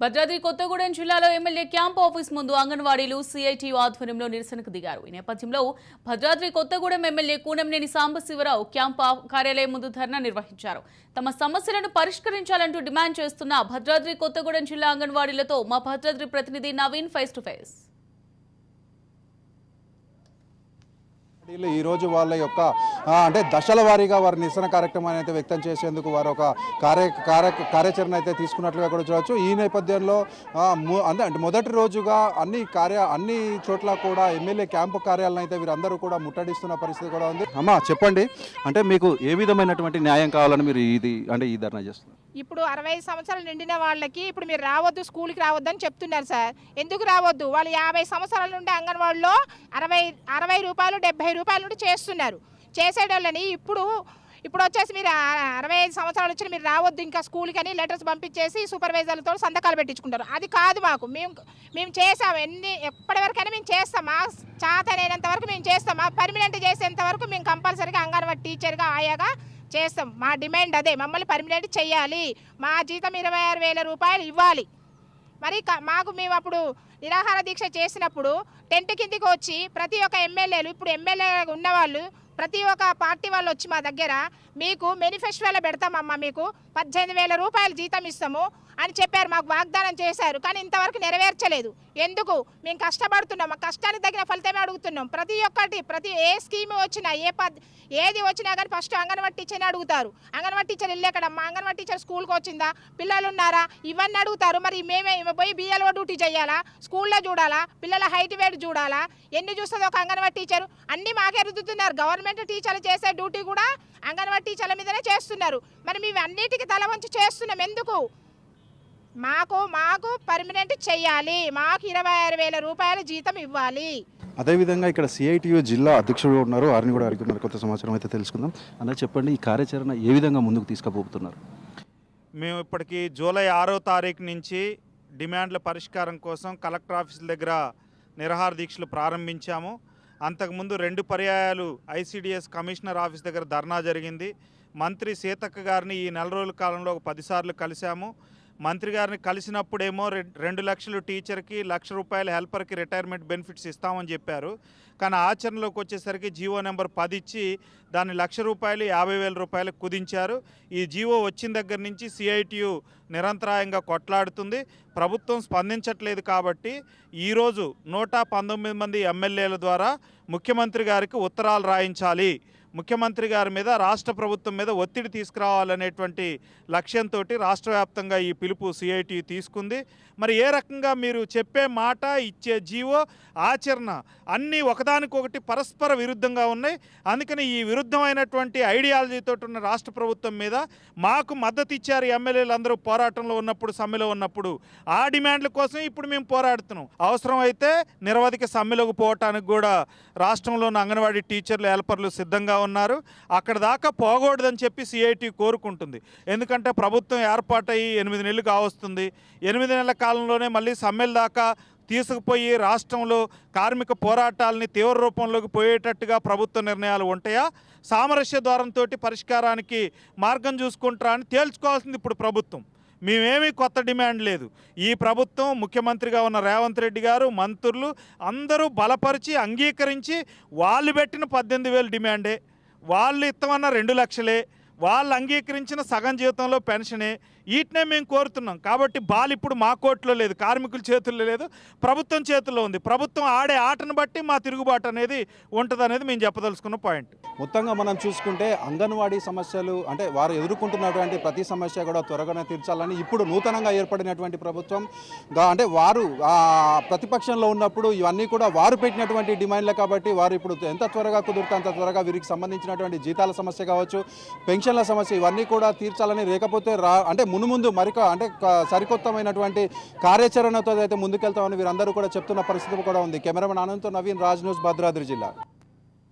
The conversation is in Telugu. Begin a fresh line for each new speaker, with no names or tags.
భద్రాద్రి కొత్తగూడెం జిల్లాలో ఎమ్మెల్యే క్యాంప్ ఆఫీస్ ముందు అంగన్వాడీలు సిఐటి ఆధ్వర్యంలో నిరసనకు దిగారు. ఈ నేపథ్యంలో భద్రాద్రి కొత్తగూడెం ఎమ్మెల్యే కూనంనేని సాంబశివరావు క్యాంప్ కార్యాలయం ముందు ధర్నా నిర్వహించారు. తమ సమస్యలను పరిష్కరించాలంటూ డిమాండ్ చేస్తున్న భద్రాద్రి కొత్తగూడెం జిల్లా అంగన్వాడీలతో మా భద్రాద్రి ప్రతినిధి నవీన్ ఫేస్ టు ఫేస్
ఈ ఈరోజు వాళ్ళ యొక్క అంటే దశల వారీగా వారి నిరసన కార్యక్రమాన్ని అయితే వ్యక్తం చేసేందుకు వారు ఒక కార్య కార్య కార్యాచరణ అయితే తీసుకున్నట్లుగా కూడా చూడవచ్చు. ఈ నేపథ్యంలో అంటే మొదటి రోజుగా అన్ని కార్య అన్ని చోట్ల కూడా ఎమ్మెల్యే క్యాంపు కార్యాలను అయితే వీరందరూ కూడా ముట్టడిస్తున్న పరిస్థితి కూడా ఉంది. అమ్మా చెప్పండి. అంటే మీకు ఏ విధమైనటువంటి న్యాయం కావాలని మీరు ఇది అంటే ఈ ధర్నా చేస్తున్నారు?
ఇప్పుడు అరవై సంవత్సరాలు నిండిన వాళ్ళకి ఇప్పుడు మీరు రావద్దు స్కూల్కి రావద్దు అని చెప్తున్నారు సార్. ఎందుకు రావద్దు? వాళ్ళు యాభై సంవత్సరాల నుండి అంగన్వాడీలో అరవై అరవై రూపాయలు డెబ్బై రూపాయల నుండి చేస్తున్నారు. చేసేటోళ్ళని ఇప్పుడు ఇప్పుడు వచ్చేసి మీరు అరవై ఐదు సంవత్సరాలు వచ్చి మీరు రావద్దు ఇంకా స్కూల్కి అని లెటర్స్ పంపించేసి సూపర్వైజర్లతో సంతకాలు పెట్టించుకుంటారు. అది కాదు మాకు. మేము మేము చేసాం ఎన్ని ఎప్పటివరకైనా మేము చేస్తాం. మా చాతనైనంత వరకు మేము చేస్తాం. మా పర్మనెంట్ చేసేంత వరకు మేము కంపల్సరీగా అంగన్వాడీ టీచర్గా ఆయాగా చేస్తాం. మా డిమాండ్ అదే. మమ్మల్ని పర్మనెంట్ చేయాలి. మా జీతం ఇరవై ఆరు వేల రూపాయలు ఇవ్వాలి. మరి క- మాకు మేము అప్పుడు నిరాహార దీక్ష చేసినప్పుడు టెంట్ కిందికి వచ్చి ప్రతి ఒక్క ఎమ్మెల్యేలు ఇప్పుడు ఎమ్మెల్యే ఉన్నవాళ్ళు ప్రతి ఒక్క పార్టీ వాళ్ళు వచ్చి మా దగ్గర మీకు మేనిఫెస్టోలో పెడతామమ్మా మీకు పద్దెనిమిది వేల రూపాయలు జీతం ఇస్తాము అని చెప్పారు మాకు వాగ్దానం చేశారు. కానీ ఇంతవరకు నెరవేర్చలేదు. ఎందుకు? మేము కష్టపడుతున్నాం. మా కష్టానికి తగిన ఫలితమే అడుగుతున్నాం. ప్రతి ఒక్కటి ప్రతి ఏ స్కీమ్ వచ్చినా ఏ పద్ ఏది వచ్చినా కానీ ఫస్ట్ అంగన్వాడీ టీచర్ని అడుగుతారు. అంగన్వాడీ టీచర్ వెళ్ళేకడమ్మా అంగన్వాడీ టీచర్ స్కూల్కి వచ్చిందా? పిల్లలు ఉన్నారా? ఇవన్నీ అడుగుతారు. మరి మేమే పోయి బిఎల్ఓ డ్యూటీ చేయాలా? స్కూల్లో చూడాలా? పిల్లల హైట్ వెయిట్ చూడాలా? ఎన్ని చూస్తుంది ఒక అంగన్వాడీ టీచర్? అన్నీ మాకే రుద్దుతున్నారు. గవర్నమెంట్ టీచర్లు చేసే డ్యూటీ కూడా అంగన్వాడీ టీచర్ల మీదనే చేస్తున్నారు. మరి మేము అన్నిటికీ తల వంచి చేస్తున్నాం. ఎందుకు? మాకు మాకు పర్మనెంట్ చెయ్యాలి మాకు ఇరవై ఆరు వేల రూపాయల జీతం ఇవ్వాలి.
అదేవిధంగా ఇక్కడ సిఐటియు జిల్లా అధ్యక్షుడు ఉన్నారు. వారిని కూడా అడుగుతున్నారు కొత్త సమాచారం అయితే తెలుసుకుందాం. అన్న చెప్పండి ఈ కార్యాచరణ ఏ విధంగా ముందుకు తీసుకుపోతున్నారు?
మేము ఇప్పటికి జూలై ఆరో తారీఖు నుంచి డిమాండ్ల పరిష్కారం కోసం కలెక్టర్ ఆఫీసుల దగ్గర నిరహార దీక్షలు ప్రారంభించాము. అంతకుముందు రెండు పర్యాయాలు ఐసీడీఎస్ కమిషనర్ ఆఫీస్ దగ్గర ధర్నా జరిగింది. మంత్రి సీతక్క గారిని ఈ నెల రోజుల కాలంలో ఒక పదిసార్లు కలిశాము. మంత్రి గారిని కలిసినప్పుడేమో రె- రెండు లక్షలు టీచర్కి లక్ష రూపాయల హెల్పర్కి రిటైర్మెంట్ బెనిఫిట్స్ ఇస్తామని చెప్పారు. కానీ ఆచరణలోకి వచ్చేసరికి జీవో నెంబర్ పది ఇచ్చి దాన్ని లక్ష రూపాయలు యాభై వేల రూపాయలు కుదించారు. ఈ జీవో వచ్చిన దగ్గర నుంచి సిఐటియు నిరంతరాయంగా కొట్లాడుతుంది. ప్రభుత్వం స్పందించట్లేదు కాబట్టి ఈరోజు నూట పంతొమ్మిది మంది ఎమ్మెల్యేల ద్వారా ముఖ్యమంత్రి గారికి ఉత్తరాలు రాయించాలి. ముఖ్యమంత్రి గారి మీద రాష్ట్ర ప్రభుత్వం మీద ఒత్తిడి తీసుకురావాలనేటువంటి లక్ష్యంతో రాష్ట్ర వ్యాప్తంగా ఈ పిలుపు సిఐటి తీసుకుంది. మరి ఏ రకంగా మీరు చెప్పే మాట ఇచ్చే జీవో ఆచరణ అన్నీ ఒకదానికొకటి పరస్పర విరుద్ధంగా ఉన్నాయి. అందుకని ఈ విరుద్ధమైనటువంటి ఐడియాలజీతో ఉన్న రాష్ట్ర ప్రభుత్వం మీద మాకు మద్దతు ఇచ్చారు ఎమ్మెల్యేలు అందరూ పోరాటంలో ఉన్నప్పుడు సమ్మెలో ఉన్నప్పుడు. ఆ డిమాండ్ల కోసం ఇప్పుడు మేము పోరాడుతున్నాం. అవసరం అయితే నిరవధిక సమ్మెలోకి పోవటానికి కూడా రాష్ట్రంలోని అంగన్వాడీ టీచర్లు హెల్పర్లు సిద్ధంగా ఉన్నారు. అక్కడ దాకా పోకూడదని చెప్పి సిఐటి కోరుకుంటుంది. ఎందుకంటే ప్రభుత్వం ఏర్పాటయ్యి ఎనిమిది నెలలు కావస్తుంది. ఎనిమిది నెలల కాలంలోనే మళ్ళీ సమ్మెల దాకా తీసుకుపోయి రాష్ట్రంలో కార్మిక పోరాటాలని తీవ్ర రూపంలోకి పోయేటట్టుగా ప్రభుత్వ నిర్ణయాలు ఉంటాయా? సామరస్య ద్వారంతో పరిష్కారానికి మార్గం చూసుకుంటారా అని తేల్చుకోవాల్సింది ఇప్పుడు ప్రభుత్వం. మేమేమీ కొత్త డిమాండ్ లేదు. ఈ ప్రభుత్వం ముఖ్యమంత్రిగా ఉన్న రేవంత్ రెడ్డి గారు మంత్రులు అందరూ బలపరిచి అంగీకరించి వాళ్ళు పెట్టిన పద్దెనిమిది వేలు డిమాండే. వాళ్ళు ఇస్తామన్న రెండు లక్షలే. వాళ్ళు అంగీకరించిన సగం జీతంలో పెన్షనే వీటినే మేము కోరుతున్నాం. కాబట్టి బాల్ ఇప్పుడు మా కోర్టులో లేదు కార్మికుల చేతుల్లో లేదు ప్రభుత్వం చేతుల్లో ఉంది. ప్రభుత్వం ఆడే ఆటను బట్టి మా తిరుగుబాటు అనేది ఉంటుంది అనేది మేము చెప్పదలుచుకున్న పాయింట్.
మొత్తంగా మనం చూసుకుంటే అంగన్వాడీ సమస్యలు అంటే వారు ఎదుర్కొంటున్నటువంటి ప్రతి సమస్య కూడా త్వరగానే తీర్చాలని ఇప్పుడు నూతనంగా ఏర్పడినటువంటి ప్రభుత్వం అంటే వారు ప్రతిపక్షంలో ఉన్నప్పుడు ఇవన్నీ కూడా వారు పెట్టినటువంటి డిమాండ్లు కాబట్టి వారు ఇప్పుడు ఎంత త్వరగా కుదిరితే అంత త్వరగా వీరికి సంబంధించినటువంటి జీతాల సమస్య కావచ్చు పెన్షన్ పెన్షన్ల సమస్య ఇవన్నీ కూడా తీర్చాలని లేకపోతే రా అంటే మునుముందు మరిక అంటే సరికొత్తమైనటువంటి కార్యాచరణతో అయితే ముందుకెళ్తామని వీరందరూ కూడా చెప్తున్న పరిస్థితి కూడా ఉంది. కెమెరామెన్ ఆనంద్తో నవీన్ రాజ్ న్యూస్ భద్రాద్రి జిల్లా.